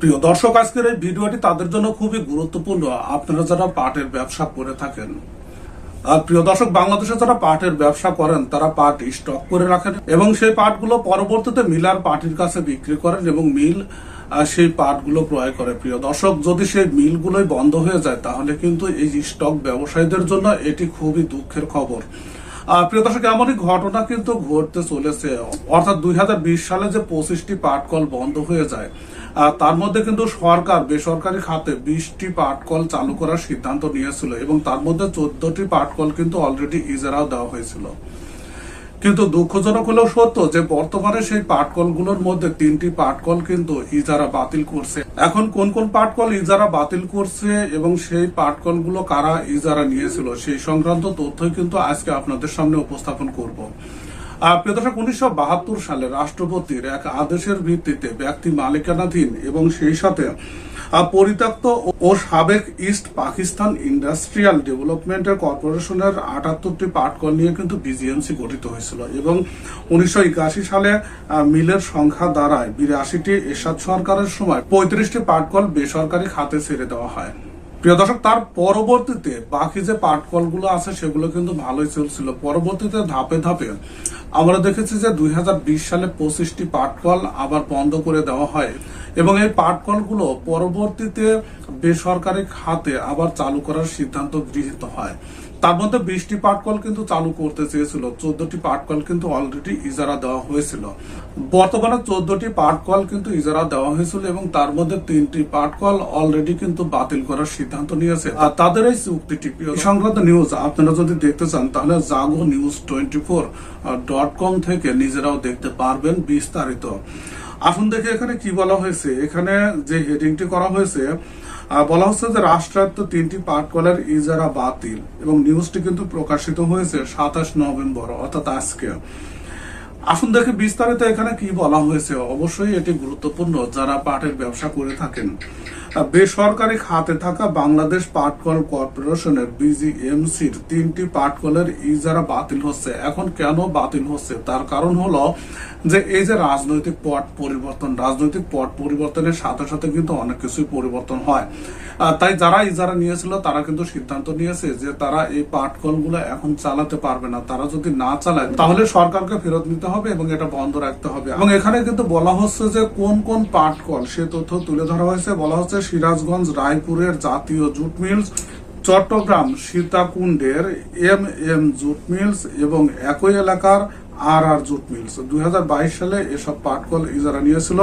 প্রিয় দর্শক, আজকের এই ভিডিওটি তাদের জন্য খুবই গুরুত্বপূর্ণ। আপনারা যারা পাটের ব্যবসা করে থাকেন, আর প্রিয় দর্শক, বাংলাদেশে যারা পাটের ব্যবসা করেন, তারা পাট স্টক করে রাখেন এবং সেই পাটগুলো পরবর্তীতে মিলার পার্টির কাছে বিক্রি করেন এবং মিল সেই পাটগুলো ক্রয় করে। প্রিয় দর্শক, যদি সেই মিলগুলোই বন্ধ হয়ে যায়, তাহলে কিন্তু এই স্টক ব্যবসায়ীদের জন্য এটি খুবই দুঃখের খবর। প্রিয় দর্শক, এমনই ঘটনা কিন্তু ঘটতে চলেছে। অর্থাৎ দুই হাজার বিশ সালে যে পঁচিশটি পাটকল বন্ধ হয়ে যায় তার মধ্যে কিন্তু সরকার, বেসরকারি খাতে বিশটি পাটকল চালু করার সিদ্ধান্ত নিয়েছিল এবং তার মধ্যে চোদ্দটি পাটকল কিন্তু অলরেডি ইজারাও দেওয়া হয়েছিল। কিন্তু দুঃখজনক হলেও সত্য যে বর্তমানে সেই পাটকলগুলোর মধ্যে তিনটি পাটকল কিন্তু ইজারা বাতিল করছে। এখন কোন কোন পাটকল ইজারা বাতিল করছে এবং সেই পাটকলগুলো কারা ইজারা নিয়েছিল সেই সংক্রান্ত তথ্য কিন্তু আজকে আপনাদের সামনে উপস্থাপন করব। প্রিয় উনিশশো বাহাত্তর সালে রাষ্ট্রপতির এক আদেশের ভিত্তিতে ব্যক্তি মালিকানাধীন এবং সেই সাথে পরিত্যক্ত ও- ও সাবেক ইস্ট পাকিস্তান ইন্ডাস্ট্রিয়াল ডেভেলপমেন্টের কর্পোরেশনের আটাত্তরটি পাটকল নিয়ে কিন্তু বিজিএমসি গঠিত হয়েছিল এবং উনিশশো একাশি সালে মিলের সংখ্যা দাঁড়ায় বিরাশিটি এরশাদ সরকারের সময় পঁয়ত্রিশটি পাটকল বেসরকারি খাতে ছেড়ে দেওয়া হয়। প্রিয় দর্শক, তার পরবর্তীতে বাকি যে পাট কলগুলো আছে সেগুলো কিন্তু ভালোই চলছিল পরবর্তীতে ধাপে ধাপে আমরা দেখেছি যে দুই হাজার বিশ সালে পঁচিশটি পাট কল আবার বন্ধ করে দেওয়া হয় এবং এই পাট কলগুলো পরবর্তীতে বেসরকারি খাতে আবার চালু করার সিদ্ধান্ত গৃহীত হয়। তার মধ্যে বিশটি পাটকল কিন্তু চালু করতে চেয়েছিল, চোদ্দটি পাটকল কিন্তু অলরেডি ইজারা দেওয়া হয়েছিল। বর্তমানে চোদ্দটি পাটকল কিন্তু ইজারা দেওয়া হয়েছিল এবং তার মধ্যে তিনটি পাটকল অলরেডি কিন্তু বাতিল করার সিদ্ধান্ত নিয়েছে। আর তাদের এই চুক্তিটি সংক্রান্ত নিউজ আপনারা যদি দেখতে চান, তাহলে Jago news twenty four dot com থেকে নিজেরাও দেখতে পারবেন বিস্তারিত। আসুন দেখে এখানে কি বলা হয়েছে? এখানে যে হেডিংটি করা হয়েছে বলা হচ্ছে যে রাষ্ট্রায়ত্ত তিনটি পাটকলের ইজারা বাতিল এবং নিউজটি কিন্তু প্রকাশিত হয়েছে সাতাশ নভেম্বর, অর্থাৎ আজকে। আসুন দেখে বিস্তারিত এখানে কি বলা হয়েছে। অবশ্যই এটি গুরুত্বপূর্ণ, যারা পাটের ব্যবসা করে থাকেন। বেসরকারি খাতে থাকা বাংলাদেশ পাটকল কর্পোরেশনের বিজিএমসির তিনটি পাটকলের ইজারা বাতিল হচ্ছে। এখন কেন বাতিল হচ্ছে? তার কারণ হলো যে, এই যে রাজনৈতিক পট পরিবর্তন, রাজনৈতিক পট পরিবর্তনের সাথে সাথে কিন্তু অনেক কিছুই পরিবর্তন হয়। তাই যারা ইজারা নিয়েছিল, তারা কিন্তু সিদ্ধান্ত নিয়েছে যে, তারা এই পাটকলগুলো এখন চালাতে পারবে না। তারা যদি না চালায়, তাহলে সরকারকে ফেরত নিতে হবে। এবং এটা বন্ধ রাখতে হবে। এবং এখানে কিন্তু বলা হচ্ছে যে কোন কোন পাটকল সে তথ্য তুলে ধরা হয়েছে। বলা হচ্ছে সিরাজগঞ্জ, রায়পুরের জাতীয় জুট মিলস, চট্টগ্রাম, সীতাকুণ্ডের এম এম জুট মিলস এবং একই এলাকার আর আর জুট মিলস। দুই হাজার বাইশ সালে এসব পাটকল ইজারা নিয়েছিল।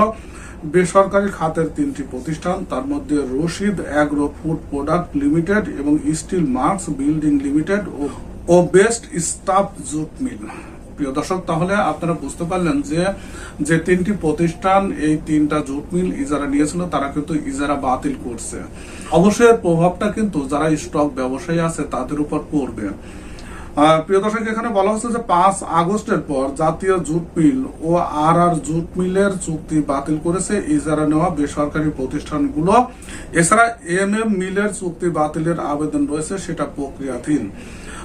বেসরকারি খাতের তিনটি প্রতিষ্ঠান, তার মধ্যে Rashid agro food product limited এবং স্টিল মার্কস বিল্ডিং লিমিটেড ও বেস্ট স্টাফ জুট মিল। প্রিয় দর্শক, তাহলে আপনারা বুঝতে পারলেন যে যে তিনটি প্রতিষ্ঠান এই তিনটা জুট মিল ইজারা নিয়েছিল, তারা কিন্তু ইজারা বাতিল করছে। অবশ্যই প্রভাবটা কিন্তু যারা স্টক ব্যবসায়ী আছে, তাদের উপর পড়বে। প্রিয় দর্শক, এখানে বলা হচ্ছে যে পাঁচ আগস্টের পর জাতীয় জুট মিল ও আর আর জুট মিলের চুক্তি বাতিল করেছে। ইজারা নেওয়া বেসরকারি প্রতিষ্ঠানগুলো। এছাড়া এম এম মিলের চুক্তি বাতিলের আবেদন রয়েছে, সেটা প্রক্রিয়াধীন।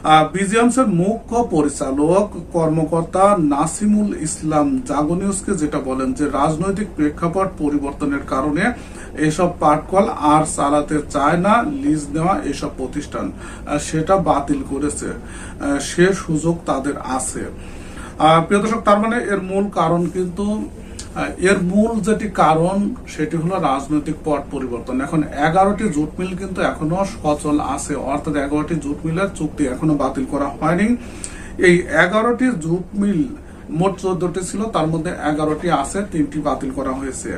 বিজিএমস এর মুখ্য পরিচালক কর্মকর্তা নাসিমুল ইসলাম জাগনিউসকে যেটা বলেন যে, রাজনৈতিক প্রেক্ষাপট পরিবর্তনের কারণে এসব পাটকল আর চালাতে চায় না, লিজ নেওয়া এসব প্রতিষ্ঠান। সেটা বাতিল করেছে। সে সুযোগ তাদের আছে। প্রিয় দর্শক, তার মানে এর মূল কারণ কিন্তু এর মূল যেটি কারণ, সেটি হলো রাজনৈতিক পট পরিবর্তন। এখন এগারোটি জুট মিল কিন্তু এখনও সচল আছে। অর্থাৎ এগারোটি জুট মিলের চুক্তি এখনও বাতিল করা হয়নি। এই এগারোটি জুট মিল, মোট চোদ্দটি ছিল, তার মধ্যে এগারোটি আছে, তিনটি বাতিল করা হয়েছে।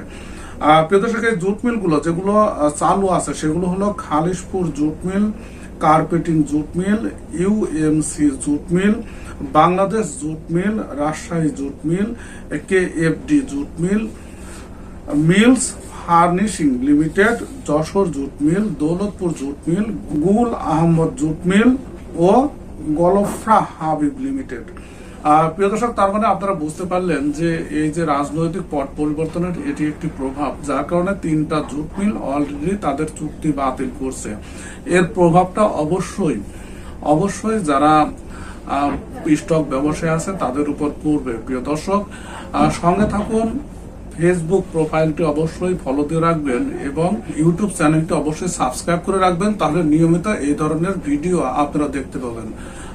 প্রিয় দর্শক, এই জুট মিলগুলো যেগুলো চালু আছে, সেগুলো হলো Khalishpur jute mill carpeting jute mill UMC jute mill, Bangladesh jute mill, Rajshahi jute mill K FD jute mill, mills furnishing limited, Jessore jute mill, Daulatpur jute mill, Gul Ahmad jute mill ও Galfra Habib limited. প্রিয় দর্শক, তার মানে আপনারা বুঝতে পারলেন যে এই যে রাজনৈতিক পট পরিবর্তনের এটি একটি প্রভাব, যার কারণে তিনটা জুট মিল অলরেডি তাদের চুক্তি বাতিল করছে। এর প্রভাবটা অবশ্যই অবশ্যই যারা স্টক ব্যবসায় আছে, তাদের উপর পড়বে। প্রিয় দর্শক সঙ্গে থাকুন ফেসবুক প্রোফাইলটি অবশ্যই ফলো দিয়ে রাখবেন এবং ইউটিউব চ্যানেলটি অবশ্যই সাবস্ক্রাইব করে রাখবেন, তাহলে নিয়মিত এই ধরনের ভিডিও আপনারা দেখতে পাবেন।